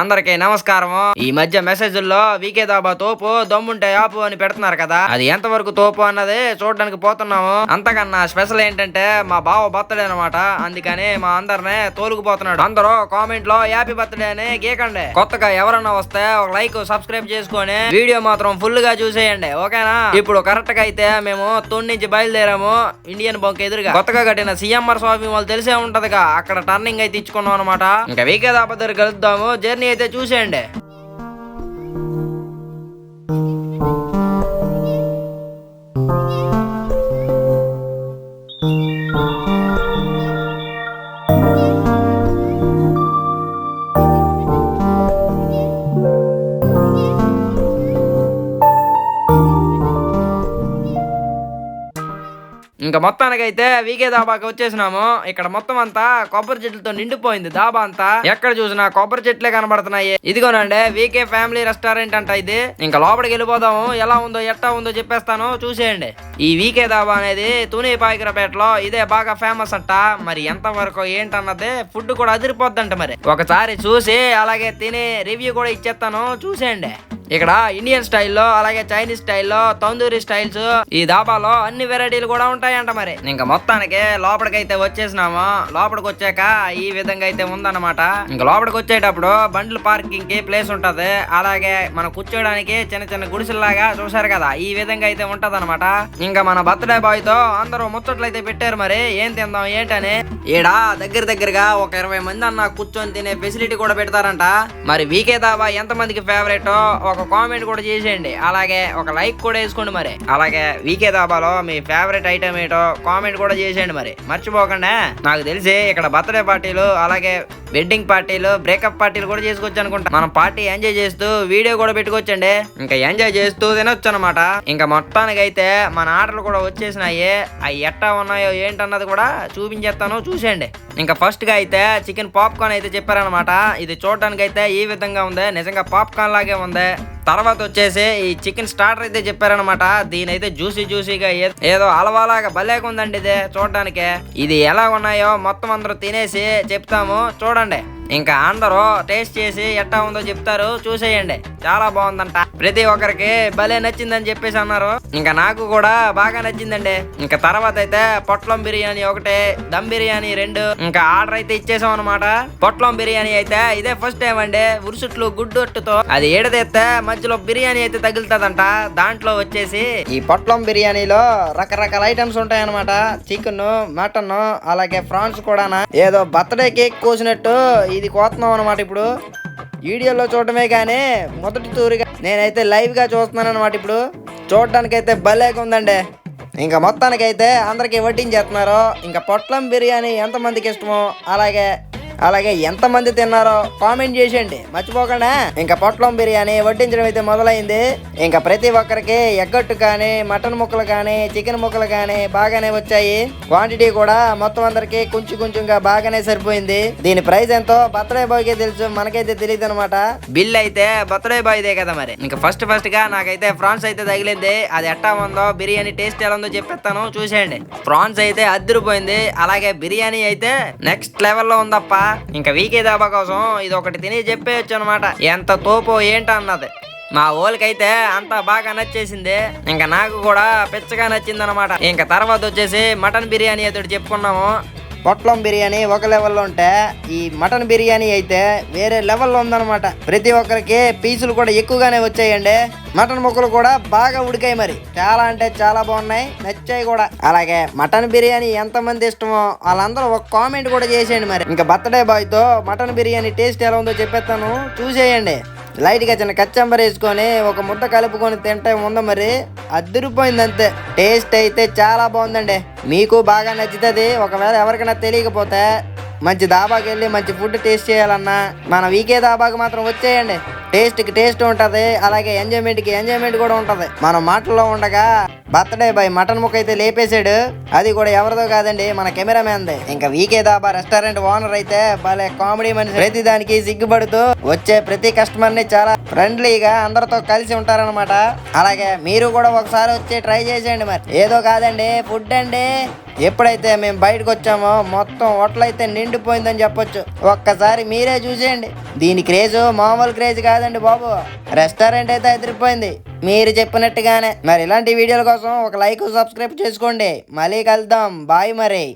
అందరికి నమస్కారము. ఈ మధ్య మెసేజ్ల్లో వీకే దాబా తోపు దమ్ముంటే ఆపు అని పెడుతున్నారు కదా. అది ఎంత వరకు తోపు అన్నది చూడడానికి పోతున్నాము. అంతకన్నా స్పెషల్ ఏంటంటే మా బావ బర్త్డే అనమాట అందుకని మా అందరినే తోలుకుపోతున్నాడు. అందరూ కామెంట్లో హ్యాపీ బర్త్డే అని గీకండి. కొత్తగా ఎవరన్నా వస్తే ఒక లైక్ సబ్స్క్రైబ్ చేసుకొని వీడియో మాత్రం ఫుల్గా చూసేయండి. ఓకేనా? ఇప్పుడు కరెక్ట్గా అయితే మేము తొన్ని నుంచి బయలుదేరాము. ఇండియన్ బంక్ ఎదురుగా. కొత్తగా కట్టిన సీఎంఆర్ షాపింగ్ వాళ్ళు తెలిసే ఉంటదిగా. అక్కడ టర్నింగ్ అయితే ఇచ్చుకున్నాం అనమాట ఇంకా వీకే దాబా దగ్గర కలుద్దాము. జర్నీ అయితే చూసేయండి. ఇంకా మొత్తానికైతే వీకే దాబాకి వచ్చేసినాము. ఇక్కడ మొత్తం అంతా కొబ్బరి చెట్లతో నిండిపోయింది దాబా అంతా. ఎక్కడ చూసినా కొబ్బరి చెట్లే కనబడుతున్నాయి. ఇదిగోనండి వీకే ఫ్యామిలీ రెస్టారెంట్ అంట ఇది. ఇంకా లోపలికి వెళ్ళిపోదాము. ఎలా ఉందో ఎట్టా ఉందో చెప్పేస్తాను. చూసేయండి. ఈ వీకే దాబా అనేది తుని పాయకరపేటలో ఇదే బాగా ఫేమస్ అంట. మరి ఎంత వరకు ఏంటన్నది ఫుడ్ కూడా అదిరిపోద్దంట మరి. ఒకసారి చూసి అలాగే తిని రివ్యూ కూడా ఇచ్చేస్తాను. చూసేయండి. ఇక్కడ ఇండియన్ స్టైల్లో అలాగే చైనీస్ స్టైల్లో తందూరి స్టైల్స్ ఈ దాబాలో అన్ని వెరైటీలు కూడా ఉంటాయంట మరి. ఇంకా మొత్తానికి లోపలికైతే వచ్చేసినాము. లోపలికి వచ్చాక ఈ విధంగా అయితే ఉందన్నమాట. ఇంకా లోపలికి వచ్చేటప్పుడు బండ్లు పార్కింగ్కి ప్లేస్ ఉంటది. అలాగే మనం కూర్చోడానికి చిన్న చిన్న గుడిసెల్లాగా చూసారు కదా ఈ విధంగా అయితే ఉంటది ఇంకా మన బర్త్డే బాయ్తో అందరూ ముచ్చట్లు అయితే పెట్టారు మరి. ఏం తిందాం ఏంటని? ఈడ దగ్గర దగ్గరగా ఒక ఇరవై మంది అన్న కూర్చొని తినే ఫెసిలిటీ కూడా పెడతారంట. మరి వీకే దాబా ఎంత మందికి ఫేవరెట్ ఒక ఒక కామెంట్ కూడా చేసేయండి. అలాగే ఒక లైక్ కూడా వేసుకోండి మరి. అలాగే వీకే దాబాలో మీ ఫేవరెట్ ఐటమ్ ఏంటో కామెంట్ కూడా చేసేయండి మరి. మర్చిపోకుండా. నాకు తెలిసి ఇక్కడ బర్త్డే పార్టీలు అలాగే వెడ్డింగ్ పార్టీలు బ్రేకప్ పార్టీలు కూడా చేసుకోవచ్చు అనుకుంటా. మనం పార్టీ ఎంజాయ్ చేస్తూ వీడియో కూడా పెట్టుకోవచ్చండి. ఇంకా ఎంజాయ్ చేస్తూ తినొచ్చు అనమాట ఇంకా మొత్తానికి అయితే మన ఆర్డర్లు కూడా వచ్చేసినాయి. అవి ఎట్టా ఉన్నాయో ఏంటన్నది కూడా చూపించేస్తాను చూసేయండి. ఇంకా ఫస్ట్గా అయితే చికెన్ పాప్కార్న్ అయితే చెప్పారనమాట ఇది చూడడానికి అయితే ఈ విధంగా ఉంది. నిజంగా పాప్కార్న్ లాగే ఉంది. తర్వాత వచ్చేసి ఈ చికెన్ స్టార్టర్ అయితే చెప్పారనమాట దీని అయితే జ్యూసీ జ్యూసీగా ఏదో అలవాలాగా భలేగా ఉందండి ఇది చూడడానికి. ఇది ఎలా ఉన్నాయో మొత్తం అందరూ తినేసి చెప్తాము. చూడండి. ఇంకా అందరూ టేస్ట్ చేసి ఎట్టా ఉందో చెప్తారు చూసేయండి. చాలా బాగుందంట. ప్రతి ఒక్కరికి భలే నచ్చిందని చెప్పేసి అన్నారు. ఇంకా నాకు కూడా బాగా నచ్చిందండి. ఇంకా తర్వాత అయితే పొట్లం బిర్యానీ ఒకటే దమ్ బిర్యానీ రెండు. ఇంకా ఆర్డర్ అయితే ఇచ్చేసాం అనమాట పొట్లం బిర్యానీ అయితే ఇదే ఫస్ట్ టైం అండి. ఉరుసుట్లు గుడ్డొట్టుతో. అది ఏడదైతే మధ్యలో బిర్యానీ అయితే తగులుతుందంట. దాంట్లో వచ్చేసి ఈ పొట్లం బిర్యానీలో రకరకాల ఐటమ్స్ ఉంటాయన్నమాట. చికెన్ మటన్ అలాగే ఫ్రాన్స్ కూడా ఏదో బర్త్డే కేక్ కోసినట్టు ఇది కోతున్నాం అనమాట ఇప్పుడు. వీడియోలో చూడటమే కానీ మొదటి తూరిగా నేనైతే లైవ్గా చూస్తున్నాను అనమాట ఇప్పుడు. చూడటానికైతే భలేగా ఉందండి. ఇంకా మొత్తానికైతే అందరికి వడ్డించేస్తున్నారు. ఇంకా పొట్లం బిర్యానీ ఎంతమందికి ఇష్టమో అలాగే అలాగే ఎంతమంది తిన్నారో కామెంట్ చేసేయండి. మర్చిపోకుండా. ఇంకా పొట్లం బిర్యానీ వడ్డించడం అయితే మొదలైంది. ఇంకా ప్రతి ఒక్కరికి ఎగ్గట్టు కానీ మటన్ ముక్కలు కానీ చికెన్ ముక్కలు కానీ బాగానే వచ్చాయి. క్వాంటిటీ కూడా మొత్తం అందరికి కొంచెం కొంచెంగా బాగానే సరిపోయింది. దీని ప్రైస్ ఎంతో? బర్త్డే బాయ్కే తెలుసు. మనకైతే తెలియదు అనమాట బిల్ అయితే బర్త్డే బాయ్దే కదా మరి. ఇంకా ఫస్ట్ ఫస్ట్గా నాకైతే ఫ్రాన్స్ అయితే తగిలింది. అది ఎట్టా ఉందో బిర్యానీ టేస్ట్ ఎలా ఉందో చెప్పేస్తాను. చూసేయండి. ఫ్రాన్స్ అయితే అద్దరిపోయింది. అలాగే బిర్యానీ అయితే నెక్స్ట్ లెవెల్లో ఉందప్పా. ఇంకా వీకే దాబా కోసం ఇది ఒకటి తిని చెప్పేయచ్చు అనమాట ఎంత తోపో ఏంట అన్నది. మా ఓలకైతే అంతా బాగా నచ్చేసింది. ఇంకా నాకు కూడా పిచ్చగా నచ్చింది అనమాట ఇంకా తర్వాత వచ్చేసి మటన్ బిర్యానీ అతడు చెప్పుకున్నాము. పొట్లం బిర్యానీ ఒక లెవెల్లో ఉంటే ఈ మటన్ బిర్యానీ అయితే వేరే లెవెల్లో ఉందన్నమాట. ప్రతి ఒక్కరికి పీసులు కూడా ఎక్కువగానే వచ్చాయండి. మటన్ ముక్కలు కూడా బాగా ఉడికాయి మరి. చాలా అంటే చాలా బాగున్నాయి నచ్చాయి కూడా. అలాగే మటన్ బిర్యానీ ఎంత మంది ఇష్టమో వాళ్ళందరూ ఒక కామెంట్ కూడా చేసేయండి మరి. ఇంకా బర్త్డే బాయ్తో మటన్ బిర్యానీ టేస్ట్ ఎలా ఉందో చెప్పేస్తాను. చూసేయండి. లైట్గా చిన్న కచ్చంబర్ వేసుకొని ఒక ముద్ద కలుపుకొని తింటే ఉంది మరి అదిరిపోయింది అంతే టేస్ట్ అయితే చాలా బాగుందండి. మీకు బాగా నచ్చుతుంది. ఒకవేళ ఎవరికైనా తెలియకపోతే మంచి దాబాకి వెళ్ళి మంచి ఫుడ్ టేస్ట్ చేయాలన్నా మన వీకే దాబాకి మాత్రం వచ్చేయండి. టేస్ట్కి టేస్ట్ ఉంటుంది. అలాగే ఎంజాయ్మెంట్కి ఎంజాయ్మెంట్ కూడా ఉంటుంది. మనం మాటల్లో ఉండగా బర్త్డే బాయ్ మటన్ ముక్క అయితే లేపేశాడు. అది కూడా ఎవరిదో కాదండి మన కెమెరామ్యాన్దే. ఇంకా వీకే దాబా రెస్టారెంట్ ఓనర్ అయితే భలే కామెడీ మనిషి. ప్రతి దానికి సిగ్గుపడుతూ వచ్చే ప్రతి కస్టమర్ని చాలా ఫ్రెండ్లీగా అందరితో కలిసి ఉంటారన్నమాట. అలాగే మీరు కూడా ఒకసారి వచ్చి ట్రై చేసేయండి మరి. ఏదో కాదండి ఫుడ్ అండి. ఎప్పుడైతే మేము బయటకు వచ్చామో మొత్తం హోటల్ అయితే నిండిపోయిందని చెప్పొచ్చు. ఒక్కసారి మీరే చూసేయండి. దీని క్రేజ్ మామూలు క్రేజ్ కాదండి బాబు. రెస్టారెంట్ అయితే ఎదిరిపోయింది. మీరు చెప్పినట్టుగానే. మరి ఇలాంటి వీడియోల కోసం ఒక లైక్ సబ్స్క్రైబ్ చేసుకోండి. మళ్ళీ కలుద్దాం. బాయ్ మరి.